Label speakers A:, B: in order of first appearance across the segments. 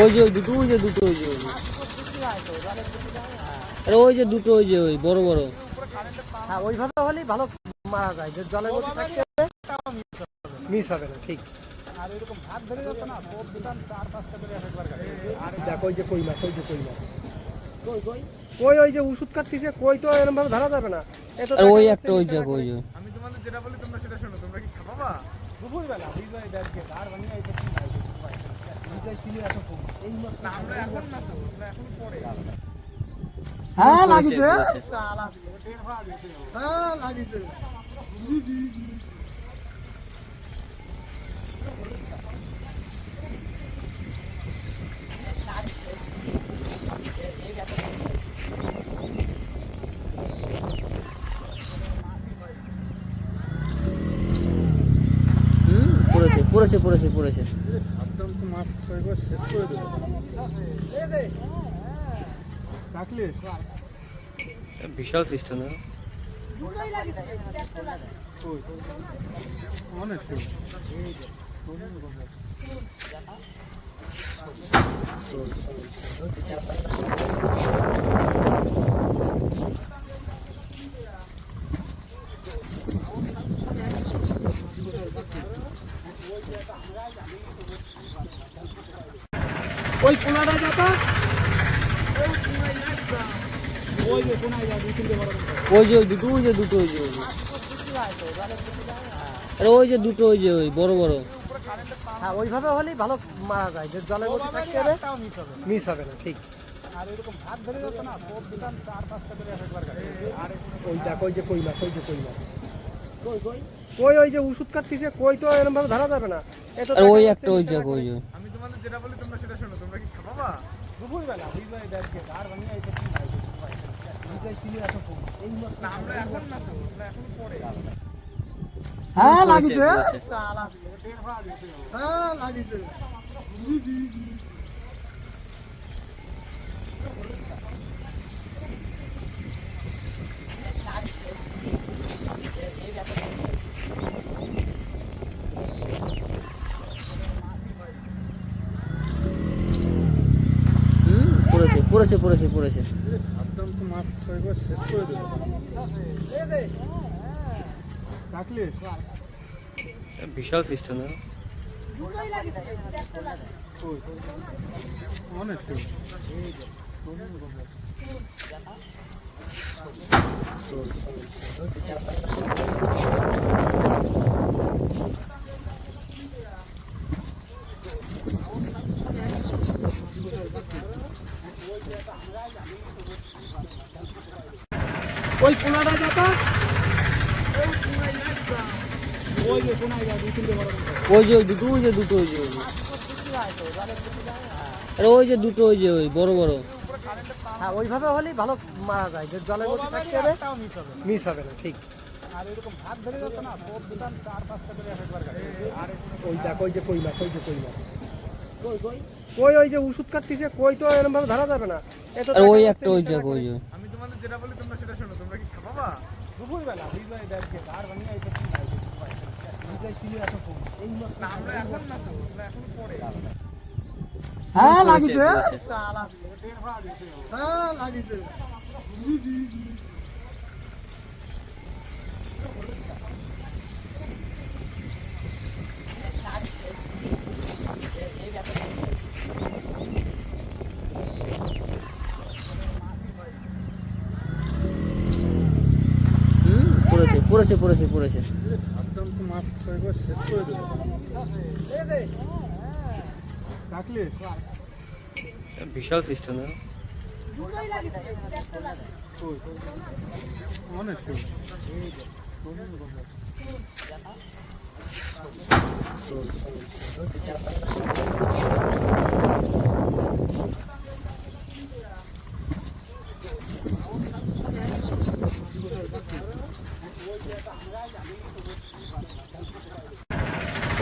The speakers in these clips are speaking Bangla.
A: ওই যে ওই দুটো ওই যে দুটো ওই যে ওই যে। আরে ওই যে দুটো ওই যে ওই বড় বড়।
B: হ্যাঁ ওইভাবে হলেই ভালো মারা যায়। যে জলের মধ্যে থাকতে হবে মিস হবে না ঠিক। দেখ ওই যে কই মাছ ওই যে কই মাছ। কই ওই যে ওষুধ কাটতেছে কই তো এরকম ভাবে ধরা যাবে না। এ
A: ওই একটা ওই
B: যাচ্ছে
A: জায়গা
C: আমি তোমাদের যেটা বলি তোমরা সেটা শোনো তোমরা কি খাবা? দুপুরবেলা। বিজয় ডাককে আর বানিয়ে আইতে
B: হ্যাঁ লাগিছে।
A: করেছে।
B: হ্যাঁ লাগিছে।
A: হুম পড়েছে পড়েছে পড়েছে পড়েছে।
C: খাইব শেষ করে দেবো।
A: বিশাল সিস্টেম
C: অনেক
B: ওই কোনাটা যাতা
A: ওই যে ওই দুটো ওই যে দুটো ওই যে ওই যে। আরে ওই যে দুটো ওই যে ওই বড় বড়।
B: হ্যাঁ ওইভাবে হলেই ভালো মারা যায়। যে জলের মধ্যে থাকতে হবে মিস হবে না ঠিক।
C: আর এরকম ভাত ধরে যেত না সব দিতাম চার পাঁচটা করে একবার আর
B: ওই দেখ ওই যে কই মাছ ওই যে কই মাছ। কই? ওই যে ওষুধ কাটতেছে কই তো এরকম ভাবে ধরা যাবে না
A: আর ওই একটা ওই জায়গা ওই
C: আমি তোমাদের যেটা বলি তোমরা সেটা শোনো তোমরা কি খাবা দুপুরবেলা বিজয় ডাককে আর বানিয়ে আইতে কি নাই না আমরা এখন না তো আমরা এখন পরে
B: হ্যাঁ লাগিছে হ্যাঁ লাগিছে
A: পড়েছে পড়েছে পড়েছে। বিশাল সিস্টেম
C: অনেক
B: ওই কোনাটা যাতা
A: ওই যে ওই দুটো ওই যে দুটো ওই যে ওই যে। আরে ওই যে দুটো ওই যে ওই বড় বড়।
B: হ্যাঁ ওইভাবে হলেই ভালো মারা যায়। যে জলের মধ্যে থাকতে হবে মিস হবে না। ঠিক।
C: আর এরকম ভাত ধরে যেত না সব দিতাম চার পাঁচটা করে একবার আর
B: ওই দেখ ওই যে কই মাছ ওই যে কই মাছ। কই ওই যে ওষুধ কাটতেছে কই তো এরকম ভাবে ধরা যাবে না।
A: ওই একটা ওই জায়গা ওই যে।
C: যেটা বলি তোমরা সেটা শোনো তোমরা কি খাবা দুপুরবেলা বিজয় ডাককে আর বানিয়ে বিজয় কি নাই না আমরা এখন না তো আমরা এখন পরে।
B: হ্যাঁ
A: করেছে,
B: লাগিছে। হ্যাঁ লাগিছে।
A: পড়েছে পড়েছে পড়েছে পড়েছে। বিশাল সিস্টেম
C: অনেক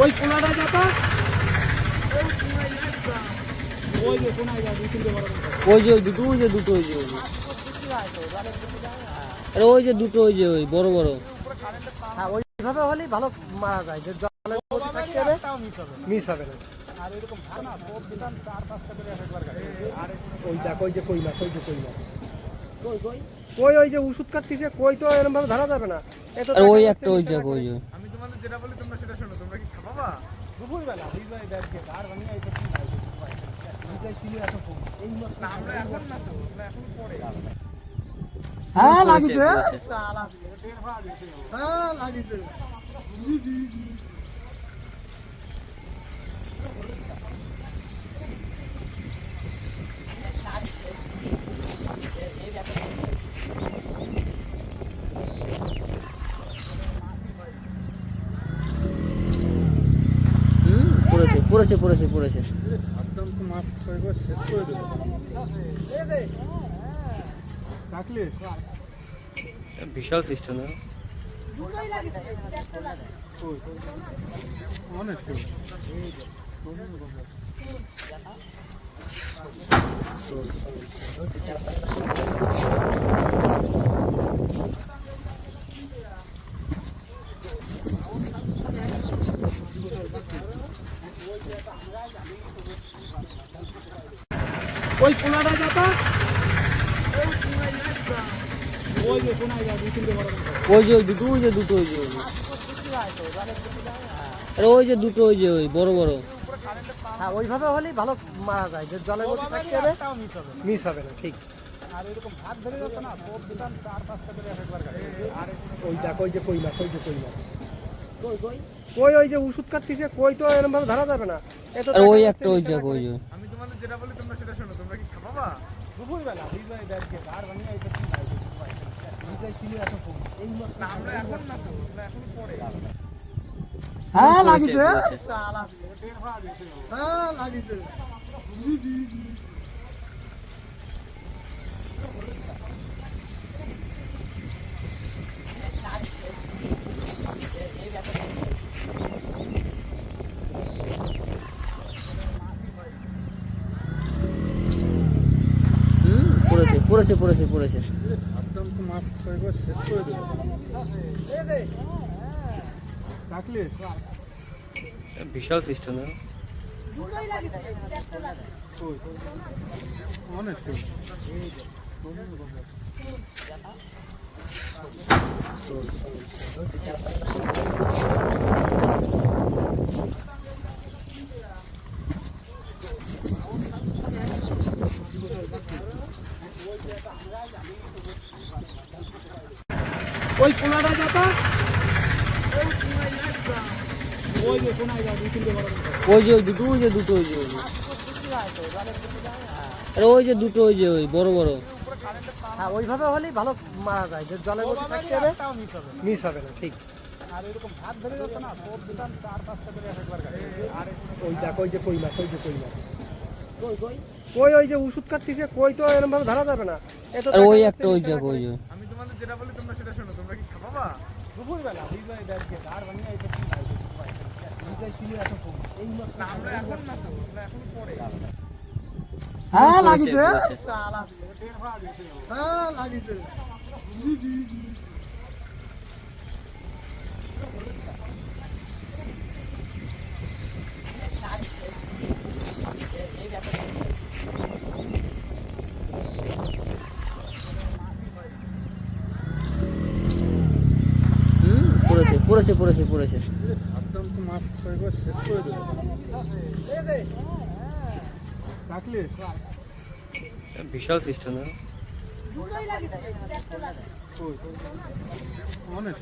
B: ওই কোনাটা যাতা
A: ওই যে ওই দুটো ওই যে দুটো ওই যে ওই যে। আরে ওই যে দুটো ওই যে ওই বড় বড়।
B: হ্যাঁ ওইভাবে হলেই ভালো মারা যায়। যে জলের মধ্যে থাকতে হবে মিস হবে না।
C: আর এরকম ভাত না সব দিতাম চার পাঁচটা করে একবার আর
B: ওই দেখ ওই যে কই মাছ ওই যে কই মাছ।
A: কই কই?
B: কই ওই যে ওষুধ কাটতেছে কই তো এরকম ভাবে ধরা যাবে না।
A: ওই একটা ওই যে।
C: আমি তোমাদের যেটা বলি তোমরা সেটা শোনো তোমরা কি খাবা দুপুরবেলা দুই বাই আর বানিয়ে আইতে কি নাই নিজে কিনে এত কম। এই না আমরা এখন না তো আমরা এখন পড়ে
B: হ্যাঁ
A: লাগিছে।
B: হ্যাঁ লাগিছে
A: পড়েছে পড়েছে পড়েছে। বিশাল সিস্টেম
C: অনেক তো
B: ওই পোলাটা যাতা
C: ওই যে কোনায় যা দুই তিনটে বড়
A: ওই যে ওই দুটো ওই যে দুটো ওই যে ওই আরে ওই যে দুটো ওই যে ওই বড় বড়।
B: হ্যাঁ ওইভাবে হলেই ভালো মারা যায়। যে জলের মধ্যে থাকতে হবে
C: মিস হবে
B: না ঠিক।
C: আর এরকম ভাত ধরে যাচ্ছে না সব দিতাম চার পাঁচটা করে একবার আর
B: ওই দেখ ওই যে কই মাছ ওই যে কই মাছ।
A: কই কই
B: কই ওই যে ওষুধ কাটতেছে কই তো এরকম ভাবে ধরা যাবে না। এত
A: ওই একটা ওই
B: যাচ্ছে
A: জায়গা
C: আমি তোমাদের যেটা বলি তোমরা সেটা শোনো তোমরা কি খাবা দুপুরবেলা। দুই বাই আর বানিয়ে আইতে
B: হ্যাঁ
A: লাগিছে।
B: হ্যাঁ লাগিছে
A: হুম পড়েছে পড়েছে পড়েছে পড়েছে
C: তো মাছ খাইবো শেষ করে দেবো। কাটলে
A: বিশাল সিস্টেম
C: অনেক তো
B: ওই পোলাটা যাতা
C: ওই যে কোনায় যা দুই তিনটে বড়
A: ওই যে ওই দুটো ওই যে দুটো ওই যে ওই যে। আরে ওই যে দুটো ওই যে ওই বড় বড়।
B: হ্যাঁ ওইভাবে হলেই ভালো মারা যায়। যে জলের মধ্যে থাকতে হবে
C: মিস হবে
B: না। ঠিক।
C: আর এরকম ভাত ধরে যাচ্ছে না সব দিতাম চার পাঁচটা করে এক একবার আর
B: ওই দেখ ওই যে কই মাছ ওই যে কই মাছ।
A: কই
B: ওই যে ওষুধ কাটতেছে কই তো এরকম ভাবে ধরা যাবে না।
A: ওই একটা ওই ওই যে।
C: আমি তোমাদের যেটা বলি তোমরা সেটা শোনো তোমরা কি খাবা দুপুরবেলা দেড় কে আর বানিয়ে আইতে কি নিজে কিনে এত কম এই না আমরা এখন না তো আমরা এখন পরে।
B: হ্যাঁ
A: লাগিছে।
B: হ্যাঁ লাগিছে
A: হুম পড়েছে পড়েছে পড়েছে। বিশাল সিস্টেম
C: অনেক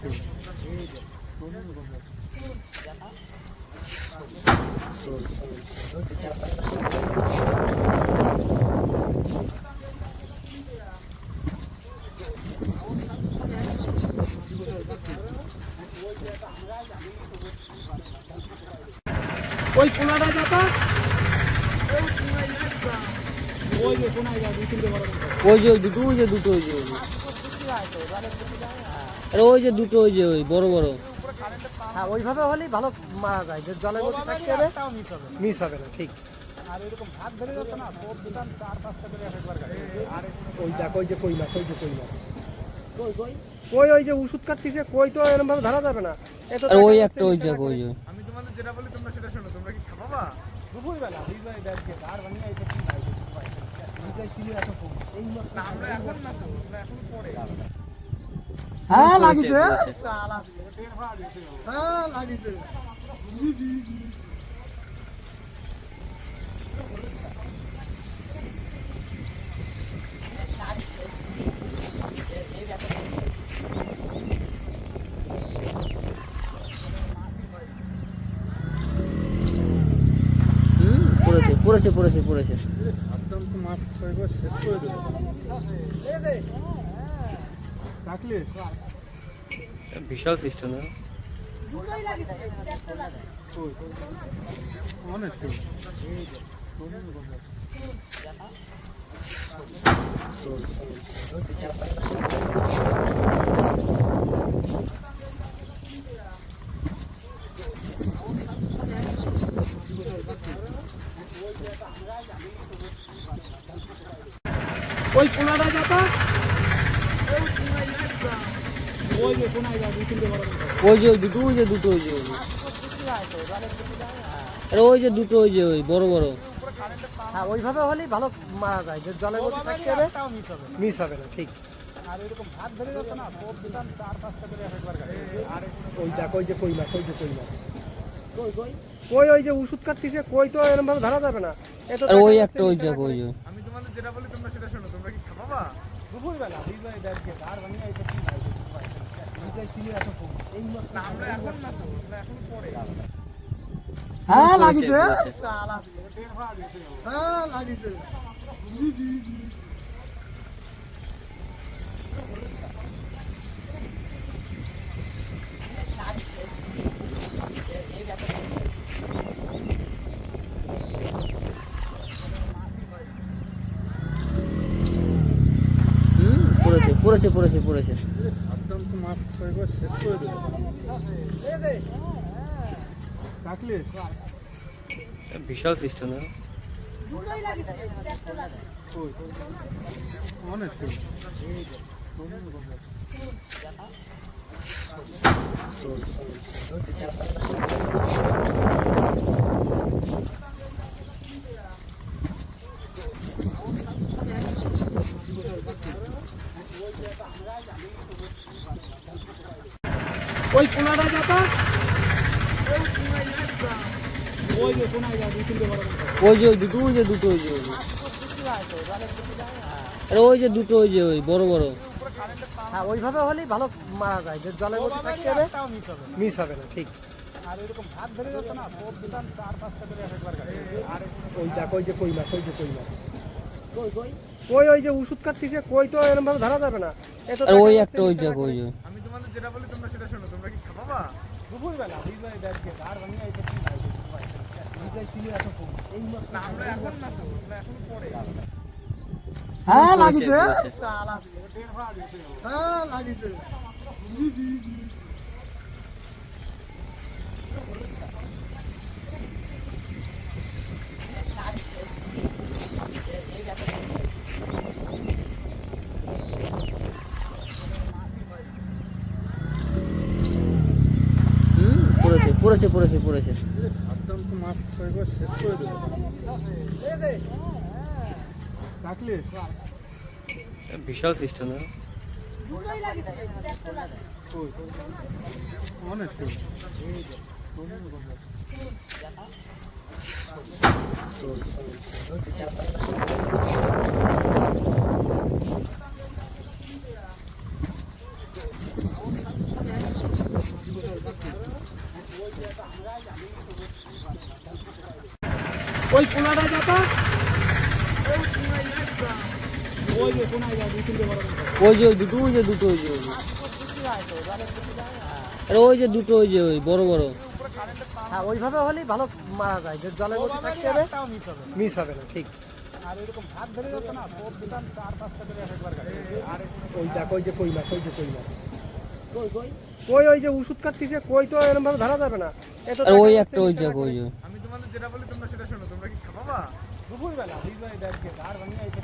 B: ওই যাতা
C: ওই যে
A: ওই দুটো ওই যে দুটো ওই যে ওই। আরে ওই যে দুটো ওই যে ওই বড় বড়।
B: হ্যাঁ ওইভাবে হলেই ভালো মারা যায়। যে জলের মধ্যে থাকতে হবে
C: মিস হবে
B: না ঠিক।
C: আর এরকম ভাত ধরে যাচ্ছে না সব দিতাম চার পাঁচটা করে এক একবার আর
B: ওই দেখ ওই যে কই মাছ ওই যে কই মাছ। ওই যে ওষুধ কাটতেছে কই তো এরকম ভাবে ধরা যাবে না।
A: ওই একটা ওই ওই যে।
C: আমি তোমাদের যেটা বলি তোমরা সেটা শোনো তোমরা কি খাবা
D: দুপুরবেলা ব্যাগ দিয়ে আর বানিয়ে আইতে কি নাই দুইটাই ছিল এত এই
E: না আমরা এখন না তো আমরা এখন পরে
B: হ্যাঁ লাগিছে। হ্যাঁ লাগিছে।
A: হুম পড়েছে পড়েছে পড়েছে। বিশাল সিস্টেম
E: অনেক
B: ওই পোলাটা যাতা
D: ওই যে
A: দুটো ওই যে দুটো ওই যে ওই যে। আরে ওই যে দুটো ওই যে ওই বড় বড়।
B: হ্যাঁ ওইভাবে হলেই ভালো মারা যায়। যে জলের মধ্যে থাকতে হবে
D: মিস হবে
B: না। ঠিক।
D: আর এরকম ভাত ধরে যেত না সব দিতাম চার পাঁচটা করে একবার আর
B: ওই দেখ ওই যে কই মাছ ওই যে কই মাছ। কই ওই যে ওষুধ কাটতেছে কই তো এরকম ভাবে ধরা যাবে না। এটা
A: ওই একটা ওই যে
E: আমি তোমাদের যেটা বলি তোমরা সেটা শোনো তোমরা কি খাবাবা?
D: দুপুরবেলা দুইবার ব্যাগ আর বানিয়ে আইতে কি নাই দুইটাই ছিল এই
E: না আমরা এখন না তো। আমরা এখন পরে।
B: হ্যাঁ লাগিছে। হ্যাঁ লাগিছে।
A: পড়েছে পড়েছে পড়েছে পড়েছে। বিশাল সিস্টেম
E: অনেক
B: ওই পোলাটা যাতা
D: ওই যে কোনায় যা দুই তিনটে বড়
A: ওই যে ওই দুটো ওই যে দুটো ওই যে ওই যে। আরে ওই যে দুটো ওই যে ওই বড় বড়।
B: হ্যাঁ ওইভাবে হলেই ভালো মারা যায়। যে জলের মধ্যে থাকতে হবে
D: মিস হবে
B: না। ঠিক।
D: আর এরকম ভাত ধরে যেত না সব দিতাম চার পাঁচটা করে একবার কাটে আর
B: ওই দেখ ওই যে কই মাছ ওই যে কই মাছ। কই ওই যে ওষুধ কাটতেছে কই তো এরকম ভাবে ধরা যাবে না।
A: ওই একটা ওই জায়গা ওই যে।
E: তোমাদের যেটা বলি তোমরা সেটা শোনো তোমরা কি খাবাবা
D: দুপুরবেলা ব্যাগ দিয়ে আর আমি আইতে কি নাই দুইটাই কি এত কম। এই
E: না আমরা এখন না তো আমরা এখন পরে।
B: হ্যাঁ লাগিছে। হ্যাঁ লাগিছে।
A: পড়েছে পড়েছে পড়েছে। বিশাল সিস্টেম
E: অনেক
B: ওই পোলাটা যাতা
D: ওই যে
A: ওই দুটো ওই যে দুটো ওই যে আরে ওই যে দুটো ওই যে ওই বড় বড়।
B: হ্যাঁ ওইভাবে হলেই ভালো মারা যায়। যে জলের মধ্যে থাকতে হবে
D: মিস হবে
B: না ঠিক।
D: আর এরকম ভাত ধরে যেত না সব দিতাম চার পাঁচটা করে একবার আর
B: ওই দেখ ওই যে কই মাছ ওই যে কই মাছ। কই ওই যে ওষুধ কাটতেছে কই তো এরকম ভাবে ধরা যাবে না। এটা
A: ওই একটা ওই
B: যাচ্ছে
A: জায়গা
E: আমি তোমাদের যেটা বলি তোমরা সেটা শোনো তোমরা কি খাবাবা?
D: দুপুরবেলা দুইবার ব্যাগ আর বানিয়ে আইতে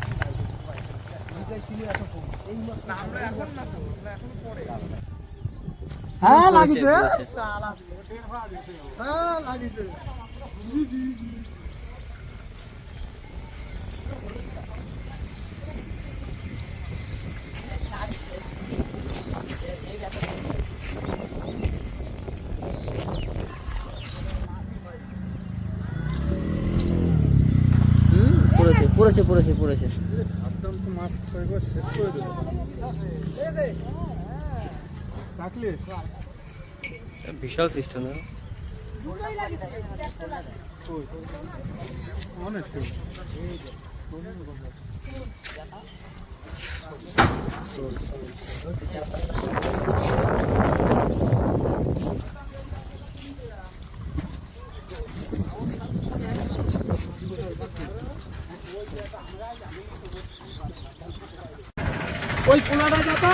B: হ্যাঁ
A: পড়েছে পড়েছে
F: পড়েছে পড়েছে
C: একবার শেষ করে
F: বিশাল সিস্টেম
C: অনেক
B: ওই পোনাটা যাতা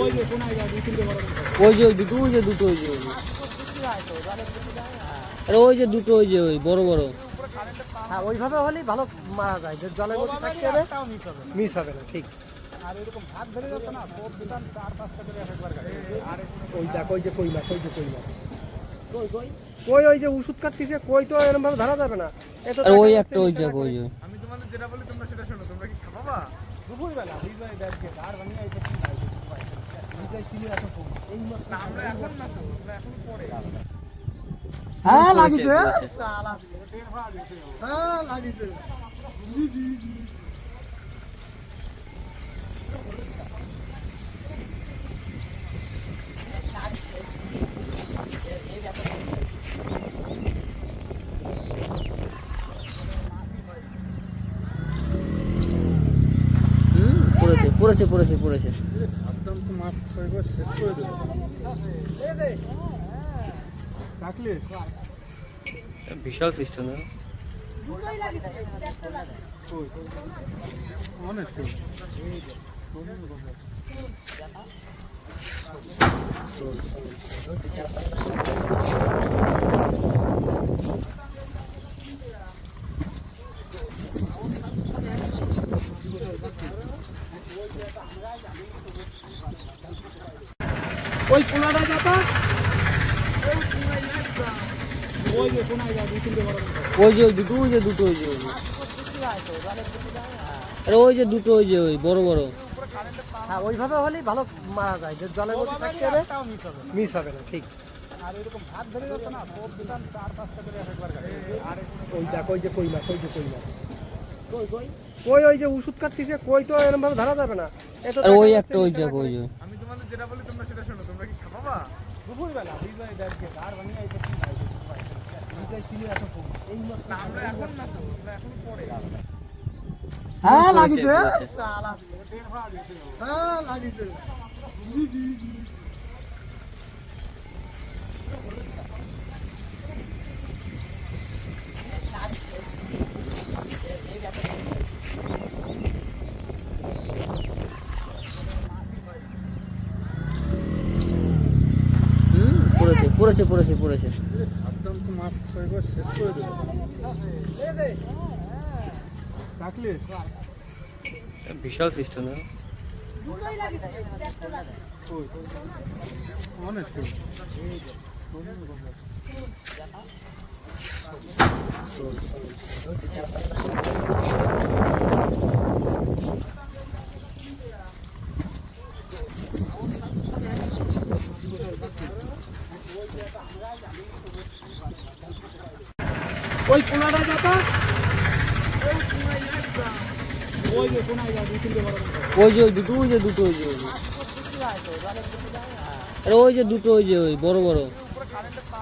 A: ওই যে কোনায় বড়।
F: ওই যে ওই দুটো ওই যে দুটো ওই যে ওই যে। আরে ওই যে দুটো ওই যে ওই বড় বড়।
B: হ্যাঁ ওইভাবে হলেই ভালো মারা যায়। যে জলের মধ্যে থাকতে হবে
A: মিস হবে না।
B: মিস হবে না ঠিক।
A: আর এরকম ভাত ধরে যাচ্ছে না সব দিতাম চার পাঁচটা করে একবার আর
B: ওই দেখ ওই যে কই মাছ ওই যে কই মাছ। কই ওই যে ওষুধ কাটতেছে কই তো এরকম ভাবে ধরা যাবে না।
F: ওই একটা ওই ওই যে।
C: আমি তোমাদের যেটা বলি তোমরা সেটা শোনো তোমরা কি খাবা
A: দুপুরবেলা বিজয় ব্যাগকে আর বানিয়ে
C: আইতে আমরা এখন না তো আমরা এখন পরে।
B: হ্যাঁ লাগিছে। হ্যাঁ লাগিছে।
F: পড়েছে পড়েছে পড়েছে। বিশাল সিস্টেম
C: অনেক
B: ওই পোনাটা যাতা
A: ওই যে কোনায় যা দুই তিনটে বড় বড়।
F: ওই যে ওই দুটো ওই যে দুটো ওই যে ওই যে। আরে ওই যে দুটো ওই যে ওই বড় বড়।
B: হ্যাঁ ওইভাবে হলেই ভালো মারা যায়। যে জলের মধ্যে থাকতে হবে
A: মিস হবে না।
B: মিস হবে না ঠিক।
A: আর এরকম ভাত ধরে যাচ্ছে না সব দিতাম চার পাঁচটা করে একবার আর
B: ওই দেখ ওই যে কই মাছ ওই যে কই মাছ। কই ওই যে ওষুধ কাটতেছে কই তো এরকম ভাবে ধরা যাবে না।
F: ওই একটা ওই ওই যে।
C: আমি তোমাদের যেটা বলি তোমরা সেটা শোনো তোমরা কি খাবা
A: দুপুরবেলা বিজয় দেখবে আর বানিয়ে আইতে কি নাই এই এত
C: না। আমরা এখন না তো আমরা এখন পরে।
B: হ্যাঁ লাগিছে। হ্যাঁ লাগিছে।
F: পড়েছে পড়েছে পড়েছে পড়েছে বিশাল সিস্টেম
C: অনেক
B: ওই পোনাটা যাতা
A: ওই যে কোনায় যা দুই তিনটে বড় বড়।
F: ওই যে ওই দুটো ওই যে দুটো ওই যে ওই যে। আরে ওই যে দুটো ওই যে ওই বড় বড়।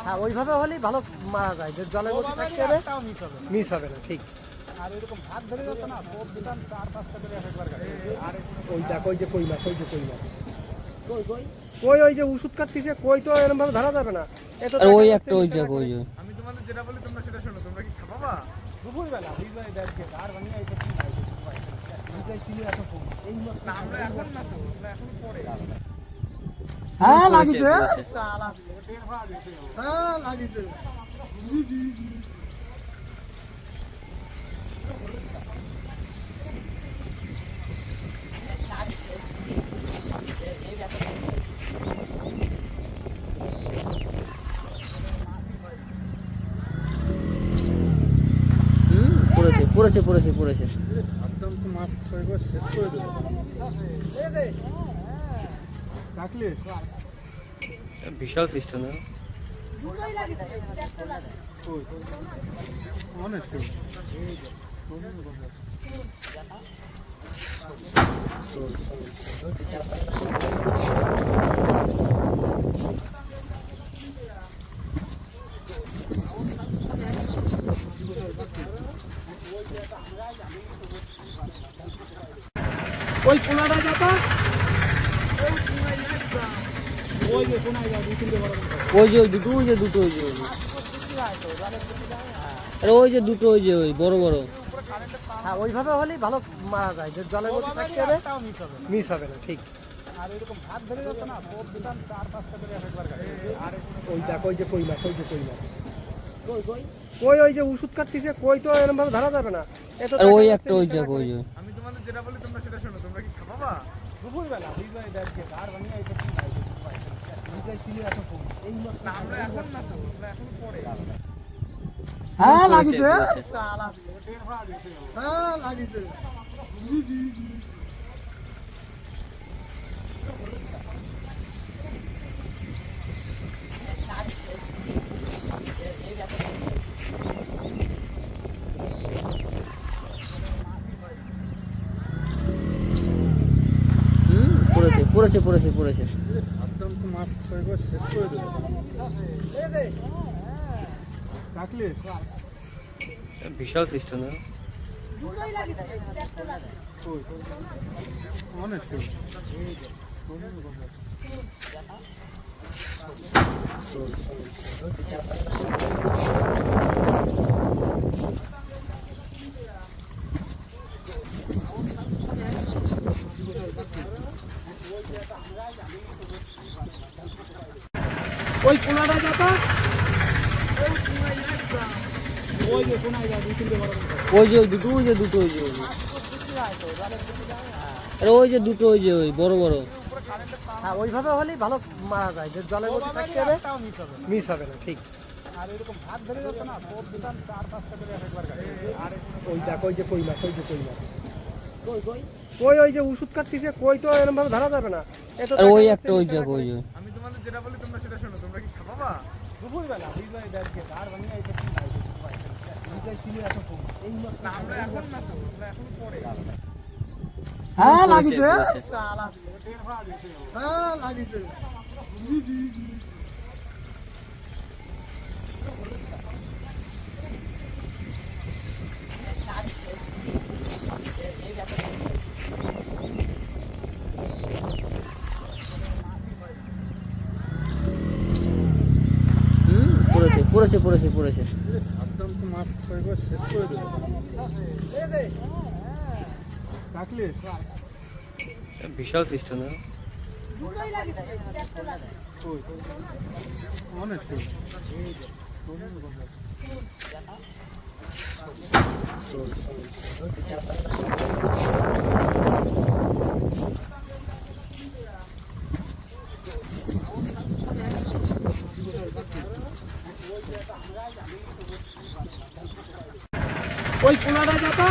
B: হ্যাঁ ওইভাবে হলেই ভালো মারা যায়। যে জলের মধ্যে থাকতে হবে
A: মিস হবে না।
B: মিস হবে না ঠিক।
A: আর এরকম ভাত ধরে যাচ্ছে না সব দিতাম চার পাঁচটা করে এক একবার আর
B: ওই দেখ ওই যে কই মাছ ওই যে কই মাছ। কই ওই যে ওষুধ কাটতেছে কই তো এরকম ভাবে ধরা যাবে না। এটা
F: ওই একটা ওই
C: আমি তোমাদের যেটা বলি তোমরা সেটা শোনো তোমরা কি খাবা?
A: দুপুরবেলা বিজয় ব্যাগকে দাঁড় বানিয়ে এই
B: হ্যাঁ লাগিছে
F: পড়েছে। পড়েছে পড়েছে পড়েছে
C: মাছ একবার শেষ করে দেবো। রাখলে?
F: বিশাল সিস্টেম
C: অনেক তো
B: ওই কোনাটা যাতা
A: ওই যে কোনায় যাও দুই তিনটে বড় বড়
F: ওই যে ওই দুটো ওই যে দুটো ওই যে ওই যে। আরে ওই যে দুটো ওই যে ওই বড় বড়।
B: হ্যাঁ ওইভাবে হলেই ভালো মারা যায়। যে জলের মধ্যে থাকতে হবে
A: মিস হবে না।
B: মিস হবে না ঠিক।
A: আর এরকম ভাত ধরে যাচ্ছে না সব দিতাম চার পাঁচটা করে একবার আর
B: ওই দেখ ওই যে কই মাছ ওই যে কই মাছ। কই ওই যে ওষুধ কাটতেছে কই তো এরকম ভাবে ধরা যাবে না।
F: ওই একটা ওই জায়গা ওই যে।
C: তোমাদের যেটা বলি তোমরা সেটা শোনো তোমরা কি খাবা
A: দুপুরবেলা দুই বাই আর বানিয়ে এই না
C: আমরা এখন না তো আমরা এখন পরে
B: হ্যাঁ লাগিছে হ্যাঁ লাগিছে
F: পড়েছে পড়েছে পড়েছে। বিশাল সিস্টেম
C: অনেক
B: ওই কোনাটা যাতা
A: ওই যে কোনায় যাও দুই তিনটে বড় বড়
F: ওই যে দুটো ওই যে দুটো ওই যে ওই যে। আরে ওই যে দুটো ওই যে ওই বড় বড়।
B: হ্যাঁ ওইভাবে হলেই ভালো মারা যায়। যে জলের মধ্যে থাকতে হবে
A: মিস হবে না।
B: ঠিক।
A: আর এরকম ভাত ধরে যাচ্ছে না সব দিতাম চার পাঁচটা করে একবার আর
B: ওই দেখ ওই যে কই মাছ ওই যে কই মাছ। কই ওই যে ওষুধ কাটতেছে কই তো এরকম ভাবে ধরা যাবে না। এটা
F: ওই একটা ওই যে
C: তোমাদের যেটা বলি তোমরা সেটা শোনো তোমরা কি খাবা
A: দুপুরবেলা বিজয় দেখে আর বানিয়ে এটা কি? কিনে এত এই
C: না আমরা এখন না তো আমরা এখন পরে
B: হ্যাঁ লাগিছে। হ্যাঁ লাগিছে।
F: পড়েছে পড়েছে পড়েছে। বিশাল সিস্টেম
C: অনেক
B: ওই কোনাটা যাতা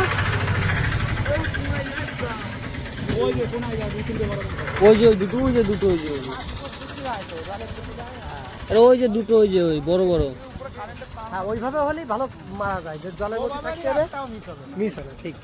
A: ওই যে
F: দুটো, ওই যে দুটো, ওই যে ওই যে। দুটো, ওই যে ওই, বড় বড়।
B: হ্যাঁ ওইভাবে হলেই ভালো মারা যায়। যে জলের মধ্যে থাকতে হবে
A: মিস হবে,
B: ঠিক।